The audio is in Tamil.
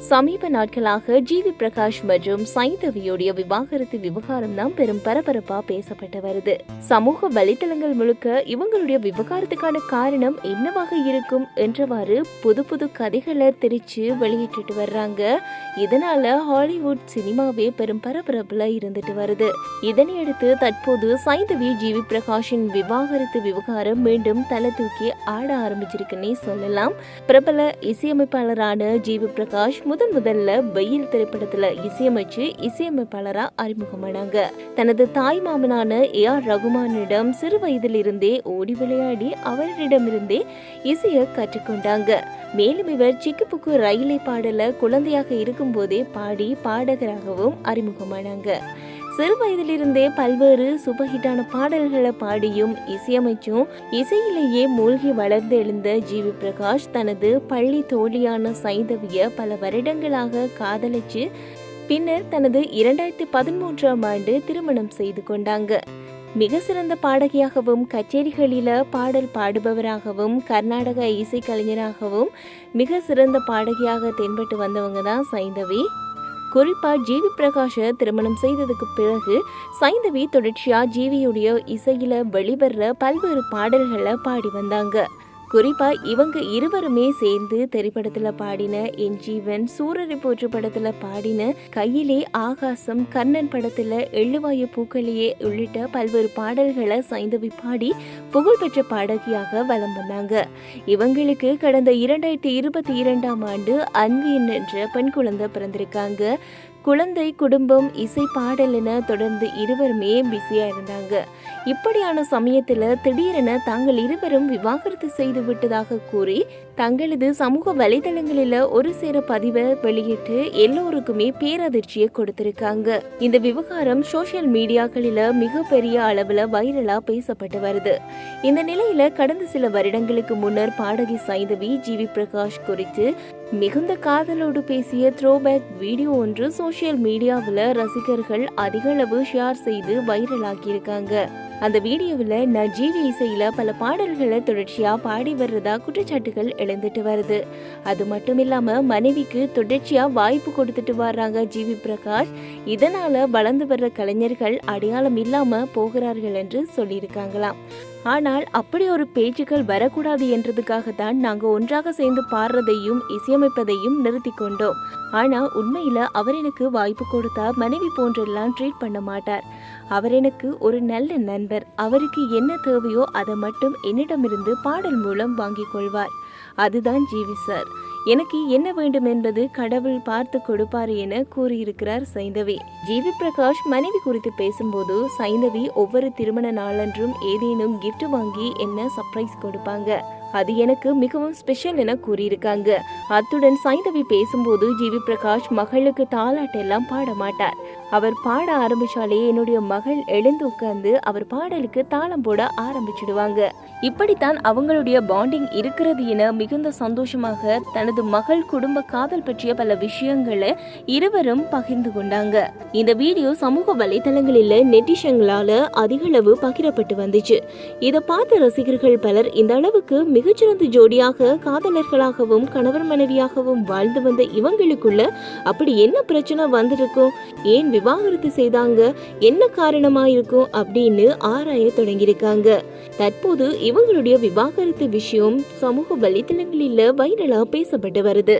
சமீப நாட்களாக ஜிவி பிரகாஷ் மற்றும் சைந்தவியுடைய விவாகரத்து விவகாரம் தான் பெரும் பரபரப்பா பேசப்பட்டு வருது. சமூக வலைத்தளங்கள் முழுக்க இவங்களுடைய விவகாரத்துக்கான காரணம் என்னவாக இருக்கும் என்றவாறு புது புது கதைகளை திரிச்சு வெளியிட்டு வர்றாங்க. இதனால ஹாலிவுட் சினிமாவே பெரும் பரபரப்புல இருந்துட்டு வருது. இதனையடுத்து தற்போது சைந்தவி ஜிவி பிரகாஷின் விவாகரத்து விவகாரம் மீண்டும் தலை தூக்கி ஆட ஆரம்பிச்சிருக்குன்னே சொல்லலாம். பிரபல இசையமைப்பாளரான ஜிவி பிரகாஷ் முதன் முதல்ல வெயில் திரைப்படத்துல இசையமைச்சு இசையமைப்பாளரா அறிமுகமானாங்க. தனது தாய் மாமனான ஏ ஆர் ரகுமானிடம் சிறு வயதிலிருந்தே ஓடி விளையாடி அவரிடமிருந்தே இசையை கற்றுக்கொண்டாங்க. மேலும் இவர் சிக்குப்புக்கு ரயிலை பாடல குழந்தையாக இருக்கும்போதே பாடி பாடகராகவும் அறிமுகமானாங்க. சிறு வயதிலிருந்தே பல்வேறு சூப்பர் ஹிட்டான பாடல்களை பாடியும் இசையமைச்சும் இசையிலேயே மூழ்கி வளர்ந்து எழுந்த ஜிவி பிரகாஷ் தனது பள்ளி தோழியான சைந்தவிய பல வருடங்களாக காதலிச்சு பின்னர் தனது இரண்டாயிரத்தி பதிமூன்றாம் ஆண்டு திருமணம் செய்து கொண்டாங்க. மிக சிறந்த பாடகியாகவும் கச்சேரிகளில பாடல் பாடுபவராகவும் கர்நாடக இசைக்கலைஞராகவும் மிக சிறந்த பாடகியாக தென்பட்டு வந்தவங்க தான் சைந்தவி குறிப்பா ஜிவி பிரகாஷ திருமணம் செய்ததுக்கு பிறகு சைந்தவி தொடர்ச்சியா ஜீவியுடைய இசையில வெளிவர்ற பல்வேறு பாடல்களை பாடி வந்தாங்க. குறிப்பா இவங்க இருவருமே சேர்ந்து திரைப்படத்துல பாடின என் ஜீவன் சூரரை போற்று படத்துல பாடின கையிலே ஆகாசம் கண்ணன் படத்துல எள்ளுவாயு பூக்களையே உள்ளிட்ட பல்வேறு பாடல்களை சைந்தவி பாடி புகழ்பெற்ற பாடகியாக வலம் வந்தாங்க. இவங்களுக்கு கடந்த இரண்டாயிரத்தி இருபத்தி இரண்டாம் ஆண்டு அன்வியன் என்ற பெண் குழந்தை பிறந்திருக்காங்க. குழந்தை குடும்பம் இசை பாடல் என தொடர்ந்து இருவருமே பிஸியாக இருந்தாங்க. இப்படியான சமயத்தில் திடீரென தாங்கள் இருவரும் விவாகரத்து செய்து விட்டதாக கூறி தங்களது சமூக வலைதளங்களில் ஒரு சேர பதிவை வெளியிட்டு எல்லோருக்குமே பேரதிர்ச்சியை கொடுத்திருக்காங்க. இந்த விவகாரம் சோஷியல் மீடியாக்களில் மிகப்பெரிய அளவில் வைரலாக பேசப்பட்டு வருது. இந்த நிலையில் கடந்த சில வருடங்களுக்கு முன்னர் பாடகி சைந்தவி ஜிவி பிரகாஷ் குறித்து மிகுந்த காதலோடு பேசிய த்ரோபேக் வீடியோ ஒன்று சோஷியல் மீடியாவில் ரசிகர்கள் அதிகளவு ஷேர் செய்து வைரலாக்கியிருக்காங்க அந்த வீடியோவில் நான் ஜிவி பல பாடல்களை தொடர்ச்சியாக பாடி வர்றதா குற்றச்சாட்டுகள் எழுந்துட்டு வருது. அது மட்டும் இல்லாமல் மனைவிக்கு தொடர்ச்சியாக வாய்ப்பு கொடுத்துட்டு வர்றாங்க ஜிவி பிரகாஷ். இதனால் வளர்ந்து வர்ற கலைஞர்கள் அடையாளம் இல்லாமல் போகிறார்கள் என்று சொல்லியிருக்காங்களாம். ஆனால் அப்படி ஒரு பேச்சுக்கள் வரக்கூடாது என்றதுக்காக தான் நாங்கள் ஒன்றாக சேர்ந்து பாடுறதையும் இசையமைப்பதையும் நிறுத்தி கொண்டோம். ஆனால் உண்மையில் அவர் எனக்கு வாய்ப்பு கொடுத்தா மனைவி போன்றெல்லாம் ட்ரீட் பண்ண மாட்டார். அவர் எனக்கு ஒரு நல்ல நண்பர். அவருக்கு என்ன தேவையோ அதை மட்டும் என்னிடமிருந்து பாடல் மூலம் வாங்கிக் கொள்வார். அதுதான் ஜீவி சார். எனக்கு என்ன வேண்டும் என்பது கடவுள் பார்த்து கொடுப்பார் என கூறியிருக்கிறார் சைந்தவி. ஜிவி பிரகாஷ் மனைவி குறித்து பேசும்போது சைந்தவி ஒவ்வொரு திருமண நாளன்றும் ஏதேனும் கிஃப்ட் வாங்கி என்ன சர்ப்ரைஸ் கொடுப்பாங்க? அது எனக்கு மிகவும் ஸ்பெஷல் என கூறியிருக்காங்க. அத்துடன் சைந்தவி பேசும்போது ஜிவி பிரகாஷ் மகளுக்கு தாலாட்டெல்லாம் பாட மாட்டார் அவர் பாட ஆரம்பிச்சாலே என்னுடைய மகள் எழுந்து உட்கார்ந்து அவர் பாடலுக்கு தாளம் போட ஆரம்பிச்சிடுவாங்க. இப்படித்தான் அவங்களுடைய பாண்டிங் இருக்கிறது என மிகுந்த சந்தோஷமாக தனது மகள் குடும்ப காதல் பற்றிய பல விஷயங்களை இருவரும் பகிர்ந்து கொண்டாங்க. இந்த வீடியோ சமூக வலைதளங்களில் நெட்டிஷங்களால அதிகளவு பகிரப்பட்டு வந்துச்சு. இதை பார்த்த ரசிகர்கள் பலர் இந்த அளவுக்கு மிகச்சிறந்த ஜோடியாக காதலர்களாகவும் கணவர் மனைவியாகவும் வாழ்ந்து வந்த இவங்களுக்குள்ள அப்படி என்ன பிரச்சனை வந்திருக்கும்? ஏன் விவாகரத்து செய்தாங்க என்ன காரணமா இருக்கும் அப்படின்னு ஆராய தொடங்கியிருக்காங்க. தற்போது இவங்களுடைய விவாகரத்து விஷயம் சமூக வலைத்தளங்களில் வைரலா பேசப்பட்டு வருது.